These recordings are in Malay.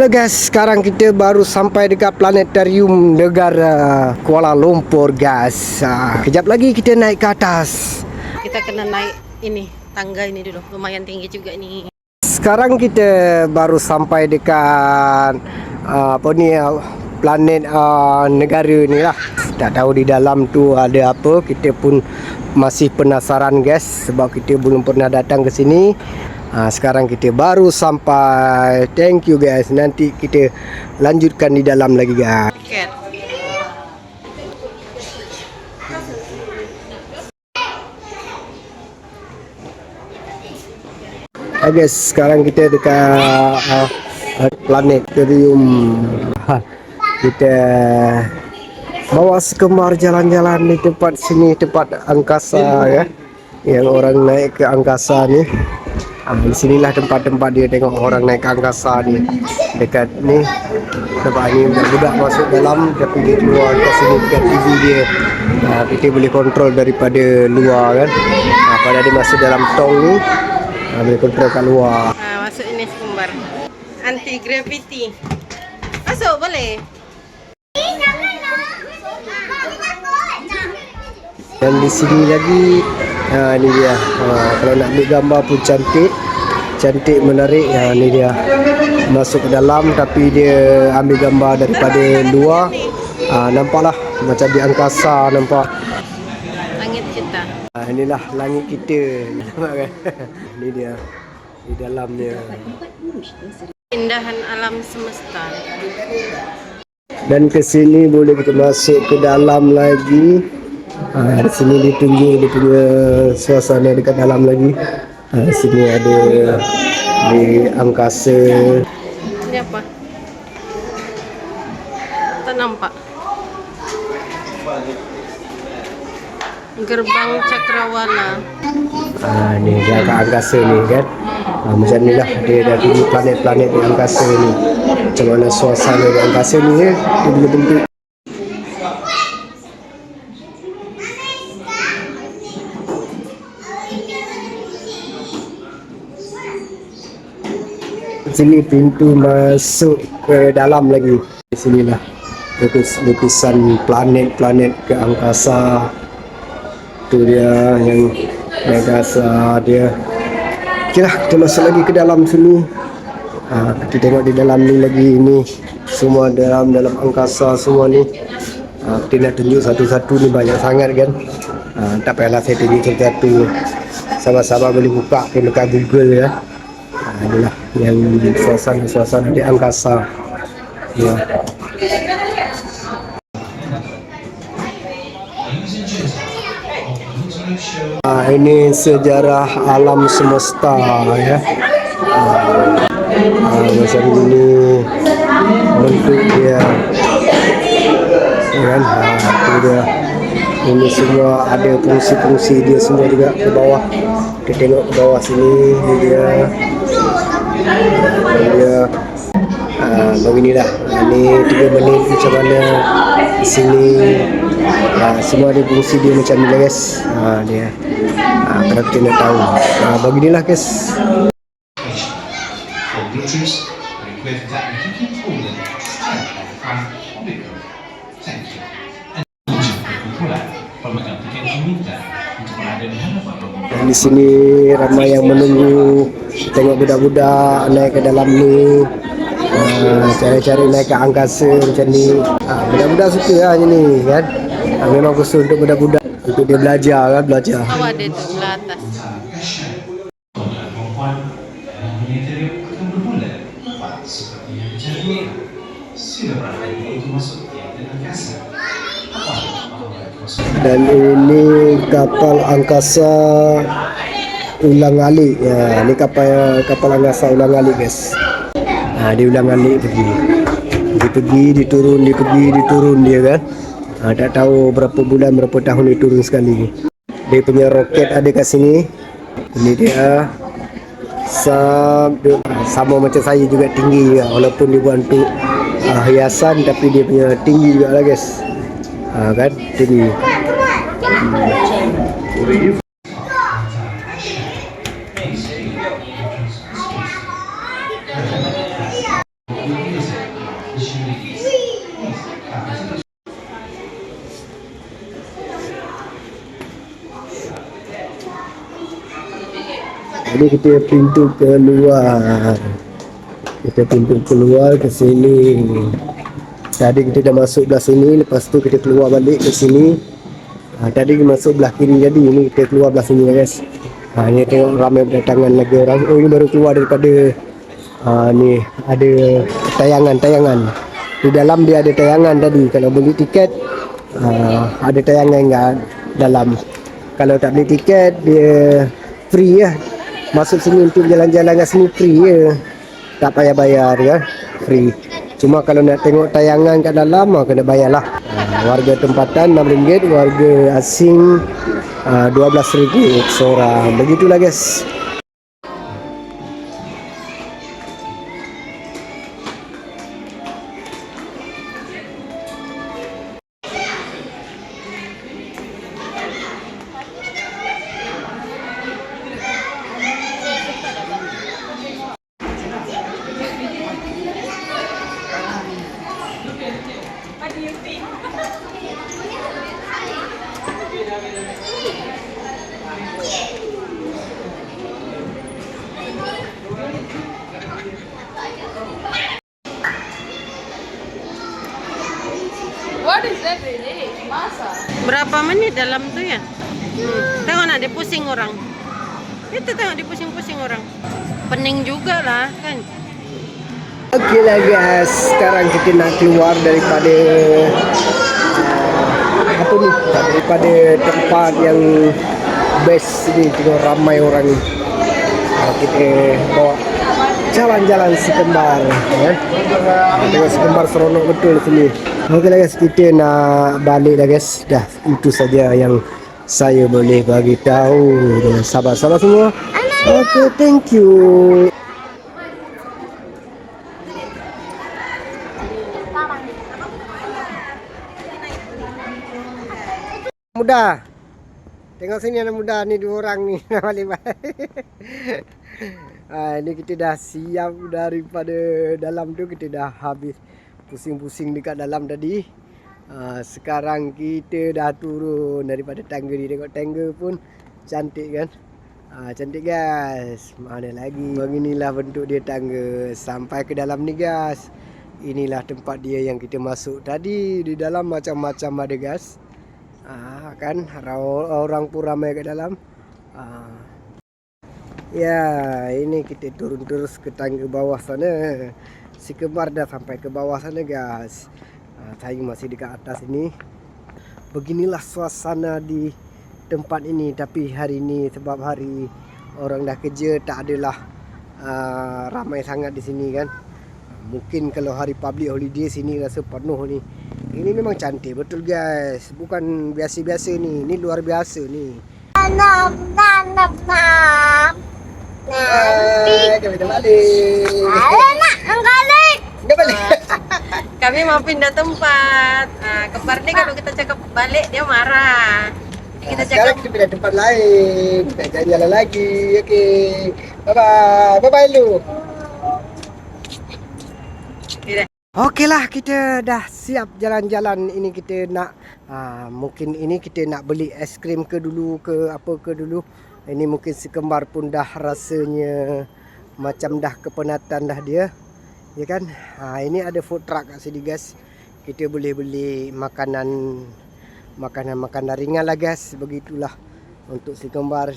Halo guys, sekarang kita baru sampai dekat planetarium negara Kuala Lumpur guys. Ah, kejap lagi kita naik ke atas. Kita kena naik ini tangga ini dulu. Lumayan tinggi juga ini. Sekarang kita baru sampai dekat uh, apa ni uh, planet uh, negara ni lah. Tak tahu di dalam tu ada apa. Kita pun masih penasaran guys sebab kita belum pernah datang ke sini. Uh, sekarang kita baru sampai. Thank you guys. Nanti kita lanjutkan di dalam lagi guys. Tiket. Hai guys, sekarang kita dekat uh, planetarium. Ha, kita bawa sekemar jalan-jalan di tempat sini, tempat angkasa ya. Yang orang naik ke angkasa ni. Ha, di sinilah tempat-tempat dia tengok orang naik ke angkasa ni. Dekat ni tempat ni budak-budak masuk dalam tapi dia keluar dekat sini dekat TV dia. Ha, kita boleh kontrol daripada luar kan. Ha, pada dia masuk dalam tong ni Ha, boleh kontrol kat luar. Ha, masuk ini sekumbar. Anti gravity. Masuk boleh? Dan di sini lagi ha ni dia. Ha, kalau nak ambil gambar pun cantik. Cantik menarik. Ha ni dia. Masuk ke dalam tapi dia ambil gambar daripada luar. Ha, nampaklah macam di angkasa nampak. Langit kita. Ha, inilah langit kita. Nampak kan? Ni dia. Di dalamnya. Indahan alam semesta. Dan ke sini boleh kita masuk ke dalam lagi. Ha, di sini ditunjuk dia punya suasana dekat dalam lagi. Ha, di sini ada di angkasa. Ini apa? Tak nampak. Gerbang Cakrawala. Ha, ni dia kat angkasa ni kan. Ha, macam ni lah dia dari planet-planet di angkasa ni. Macam mana suasana di angkasa ni ya. Dia boleh bentuk sini pintu masuk ke dalam lagi. Di sinilah lukis lukisan planet-planet ke angkasa. Tu dia yang angkasa dia. Okey lah kita masuk lagi ke dalam sini. Ha, kita tengok di dalam ni lagi ini. Semua dalam dalam angkasa semua ni. Ha, kita nak tunjuk satu-satu ni banyak sangat kan. Ha, tak payahlah saya tunjuk satu-satu. Sama-sama boleh buka ke dekat Google ya inilah yang suasana-suasana di angkasa ya. Ah, ini sejarah alam semesta ya. Ah, ah, macam ini bentuk dia. Ya kan? Ah, itu dia. Ini semua ada fungsi-fungsi dia semua juga ke bawah. Kita tengok ke bawah sini ini dia. Ini dia. Ah, beginilah. Ah, ini 3 minit macam mana sini Ha, semua ada fungsi dia macam ni lah guys ha, dia ha, kalau kita nak tahu ha, beginilah guys for glitters Dan di sini ramai yang menunggu tengok budak-budak naik ke dalam ni ha, cari-cari naik ke angkasa macam ni ha, budak-budak suka lah macam ni kan ha, memang khusus untuk budak-budak untuk dia belajar kan belajar Oh ada tu belah atas. Seperti yang dijadwalkan. Sila berhati untuk masuk ke angkasa. Dan ini kapal angkasa ulang alik. Ya ini kapal kapal angkasa ulang alik guys. Ha, dia ulang alik pergi. Dia pergi dia turun dia pergi dia turun dia kan? Ha, tak tahu berapa bulan berapa tahun dia turun sekali. Dia punya roket ada kat sini. Ini dia Sam, dia, sama macam saya juga tinggi juga walaupun dia buat untuk uh, hiasan tapi dia punya tinggi juga lah guys uh, kan dia Jadi kita pintu keluar. Kita pintu keluar ke sini. Tadi kita dah masuk belah sini, lepas tu kita keluar balik ke sini. Ha, tadi masuk belah kiri jadi ini kita keluar belah sini guys. Ha, ni tengok ramai berdatangan lagi orang. Oh ini baru keluar daripada ha, ni ada tayangan-tayangan. Di dalam dia ada tayangan tadi. Kalau beli tiket ha, ada tayangan kat dalam. Kalau tak beli tiket dia free lah. Masuk sini untuk jalan-jalan kat sini free je. Tak payah bayar ya. Free. Cuma kalau nak tengok tayangan kat dalam ah, kena bayar lah. Ah, warga tempatan RM6, warga asing ah, RM12 seorang. Begitulah guys. What is that really? Masa? Berapa menit dalam tu ya? Hmm. Tengok nak dia pusing orang. Itu tengok dia pusing-pusing orang. Pening juga lah kan. Okey lah guys, sekarang kita nak keluar daripada uh, apa ni? Daripada tempat yang best ni tengok ramai orang ni. Uh, kita bawa jalan-jalan si kembar ya. Tengok si kembar seronok betul sini. Okey lah guys, kita nak balik dah guys. Dah itu saja yang saya boleh bagi tahu sahabat-sahabat semua. Okey, thank you. muda. Tengok sini anak muda ni dua orang ni nak balik balik. ha, ini kita dah siap daripada dalam tu kita dah habis pusing-pusing dekat dalam tadi. Ha, sekarang kita dah turun daripada tangga ni. Tengok tangga pun cantik kan. Ha, cantik guys. Mana lagi. Beginilah bentuk dia tangga sampai ke dalam ni guys. Inilah tempat dia yang kita masuk tadi. Di dalam macam-macam ada guys. Ah, kan Ra- orang pun ramai kat dalam. Ah. Ya, ini kita turun terus ke tangga bawah sana. Si kembar dah sampai ke bawah sana, guys. Ah, saya masih dekat atas ini. Beginilah suasana di tempat ini tapi hari ini sebab hari orang dah kerja tak adalah ah, ramai sangat di sini kan. Mungkin kalau hari public holiday sini rasa penuh ni. Ini memang cantik betul guys. Bukan biasa-biasa ni. Ni luar biasa ni. Nanap, nanap, nanap. Hai, kita balik. Kita balik. Kami mau pindah tempat. Ah, kembar ni kalau kita cakap balik dia marah. Jadi kita sekarang cakap kita pindah tempat lain. Kita jalan-jalan lagi. Okey. Bye-bye. Bye-bye lu. tidak. Okeylah kita dah siap jalan-jalan ini kita nak ha, mungkin ini kita nak beli es krim ke dulu ke apa ke dulu ini mungkin si kembar pun dah rasanya macam dah kepenatan dah dia ya kan? Ha, ini ada food truck kat sini guys. Kita boleh beli makanan makanan-makanan ringan lah guys. Begitulah untuk si kembar.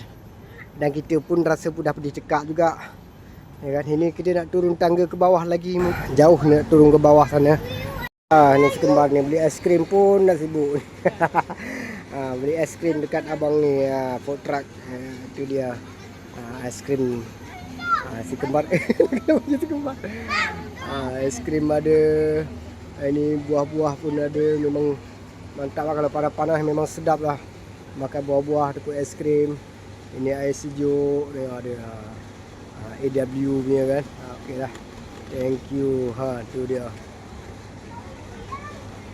Dan kita pun rasa pun dah pedih cekak juga. Ya kan? Ini kita nak turun tangga ke bawah lagi. Jauh nak turun ke bawah sana. Ah ni si kembar ni beli es krim pun dah sibuk. ah beli es krim dekat abang ni. Ah, food truck. Ah, itu dia. Ah, es krim ah, si kembar si kembar. Ah es krim ada Ah, ini buah-buah pun ada memang mantap lah kalau panas-panas memang sedap lah makan buah-buah es krim ini air sejuk dia ada ah. Ha, AW punya kan. Ha, okey lah. Thank you. Ha, tu dia.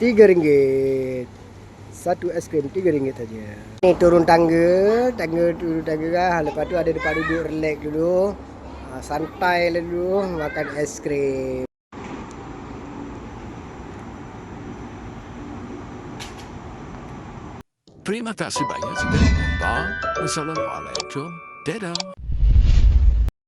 Tiga ringgit. Satu es krim tiga ringgit saja. Ni turun tangga, tangga turun tangga kan. Lepas tu ada tempat duduk relax dulu. Ha, santai lah dulu makan es krim. Terima kasih banyak sudah menonton. Wassalamualaikum. Dadah.